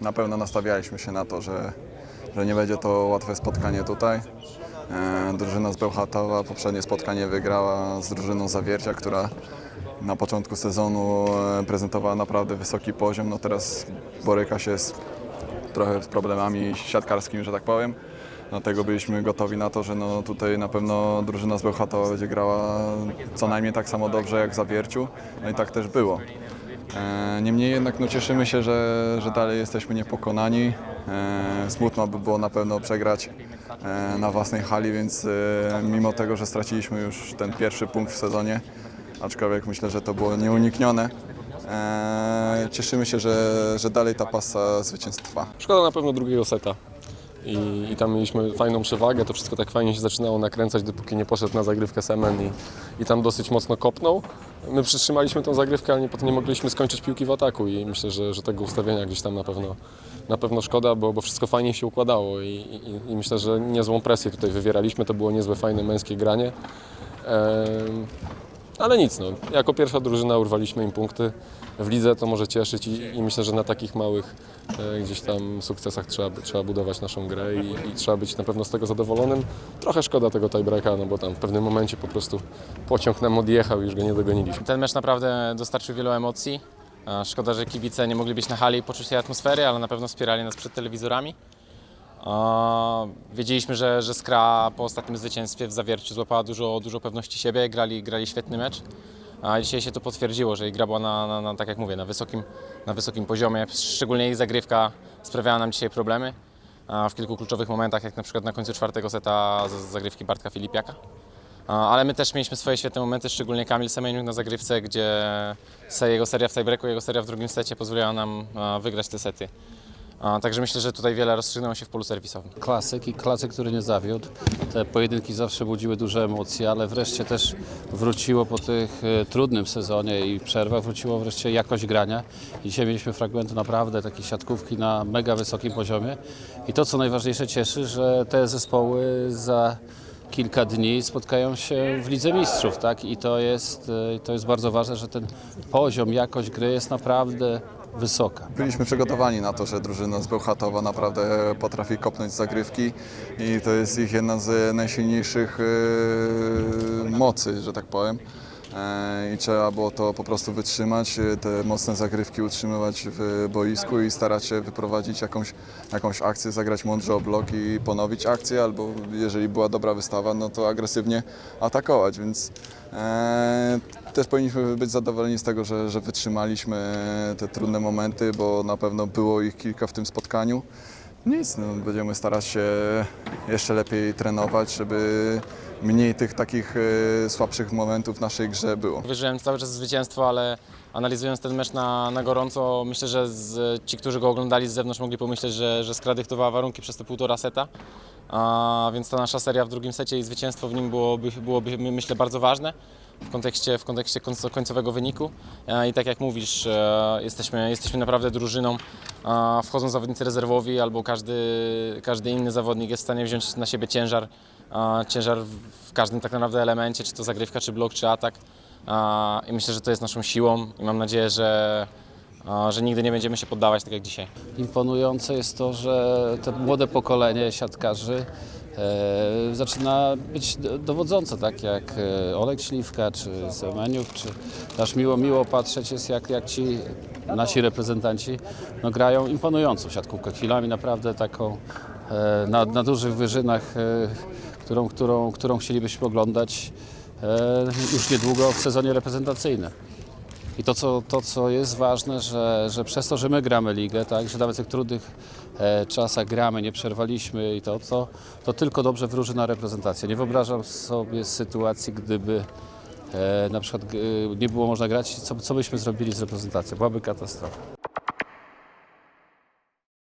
na pewno nastawialiśmy się na to, że, że nie będzie to łatwe spotkanie tutaj. E, drużyna z Bełchatowa poprzednie spotkanie wygrała z drużyną Zawiercia, która na początku sezonu e, prezentowała naprawdę wysoki poziom. No teraz boryka się z, trochę z problemami siatkarskimi, że tak powiem. Dlatego byliśmy gotowi na to, że no tutaj na pewno drużyna z Bełchatowa będzie grała co najmniej tak samo dobrze jak w Zawierciu. No i tak też było. E, Niemniej jednak no, cieszymy się, że, że dalej jesteśmy niepokonani. E, Smutno by było na pewno przegrać e, na własnej hali, więc mimo tego, że straciliśmy już ten pierwszy punkt w sezonie, aczkolwiek myślę, że to było nieuniknione, cieszymy się, że, że dalej ta pasa zwycięstw trwa. Szkoda na pewno drugiego seta. I, I tam mieliśmy fajną przewagę, to wszystko tak fajnie się zaczynało nakręcać, dopóki nie poszedł na zagrywkę Semen i, i tam dosyć mocno kopnął. My przytrzymaliśmy tą zagrywkę, ale nie, potem nie mogliśmy skończyć piłki w ataku i myślę, że, że tego ustawienia gdzieś tam na pewno, na pewno szkoda, bo, bo wszystko fajnie się układało i, i, i myślę, że niezłą presję tutaj wywieraliśmy, to było niezłe, fajne męskie granie. Em, ale nic, no. jako pierwsza drużyna urwaliśmy im punkty. W lidze to może cieszyć i, i myślę, że na takich małych e, gdzieś tam sukcesach trzeba, trzeba budować naszą grę i, i trzeba być na pewno z tego zadowolonym. Trochę szkoda tego tiebreaka, no bo tam w pewnym momencie po prostu pociąg nam odjechał i już go nie dogoniliśmy. Ten mecz naprawdę dostarczył wielu emocji. E, Szkoda, że kibice nie mogli być na hali i poczuć tej atmosfery, ale na pewno wspierali nas przed telewizorami. Wiedzieliśmy, że, że Skra po ostatnim zwycięstwie w Zawierciu złapała dużo, dużo pewności siebie, grali, grali świetny mecz. A dzisiaj się to potwierdziło, że gra była na, na, na, tak jak mówię, na wysokim, na wysokim poziomie. Szczególnie ich zagrywka sprawiała nam dzisiaj problemy. W kilku kluczowych momentach, jak na przykład na końcu czwartego seta z zagrywki Bartka Filipiaka. Ale my też mieliśmy swoje świetne momenty, szczególnie Kamil Semeniuk na zagrywce, gdzie jego seria w tiebreaku, jego seria w drugim secie pozwoliła nam wygrać te sety. Także myślę, że tutaj wiele rozstrzygnęło się w polu serwisowym. klasyk i klasyk, który nie zawiódł. Te pojedynki zawsze budziły duże emocje, ale wreszcie też wróciło po tych e, trudnym sezonie i przerwach, wróciło wreszcie jakość grania. I dzisiaj mieliśmy fragmenty naprawdę takiej siatkówki na mega wysokim poziomie. I to, co najważniejsze cieszy, że te zespoły za kilka dni spotkają się w Lidze Mistrzów, tak? I to jest, e, to jest bardzo ważne, że ten poziom, jakość gry jest naprawdę wysoka. Byliśmy przygotowani na to, że drużyna z Bełchatowa naprawdę potrafi kopnąć zagrywki i to jest ich jedna z najsilniejszych e, mocy, że tak powiem. E, I trzeba było to po prostu wytrzymać, e, te mocne zagrywki utrzymywać w boisku i starać się wyprowadzić jakąś, jakąś akcję, zagrać mądrze o blok i ponowić akcję, albo jeżeli była dobra wystawa, no to agresywnie atakować, więc e, też powinniśmy być zadowoleni z tego, że, że wytrzymaliśmy te trudne momenty, bo na pewno było ich kilka w tym spotkaniu. Nic, no, będziemy starać się jeszcze lepiej trenować, żeby mniej tych takich e, słabszych momentów w naszej grze było. Wierzyłem cały czas zwycięstwo, ale analizując ten mecz na, na gorąco, myślę, że z, ci, którzy go oglądali z zewnątrz, mogli pomyśleć, że, że Skra dyktowała warunki przez te półtora seta. A, więc ta nasza seria w drugim secie i zwycięstwo w nim byłoby, byłoby myślę, bardzo ważne w kontekście, w kontekście końc- końcowego wyniku. E, I tak jak mówisz, e, jesteśmy, jesteśmy naprawdę drużyną. Wchodzą zawodnicy rezerwowi albo każdy, każdy inny zawodnik jest w stanie wziąć na siebie ciężar, ciężar w każdym tak naprawdę elemencie, czy to zagrywka, czy blok, czy atak. I myślę, że to jest naszą siłą i mam nadzieję, że, że nigdy nie będziemy się poddawać tak jak dzisiaj. Imponujące jest to, że to młode pokolenie siatkarzy e, zaczyna być do- dowodzące, tak jak e, Olek Śliwka czy Semeniuk, czy aż miło, miło patrzeć jest jak, jak ci nasi reprezentanci no, grają imponującą siatkówkę, chwilami naprawdę taką e, na, na dużych wyżynach, którą, którą, którą chcielibyśmy oglądać już niedługo w sezonie reprezentacyjnym. I to co, to, co jest ważne, że, że przez to, że my gramy ligę, tak, że nawet w tych trudnych e, czasach gramy, nie przerwaliśmy i to, to, to tylko dobrze wróży na reprezentację. Nie wyobrażam sobie sytuacji, gdyby e, na przykład e, nie było można grać, co, co byśmy zrobili z reprezentacją? Byłaby katastrofa.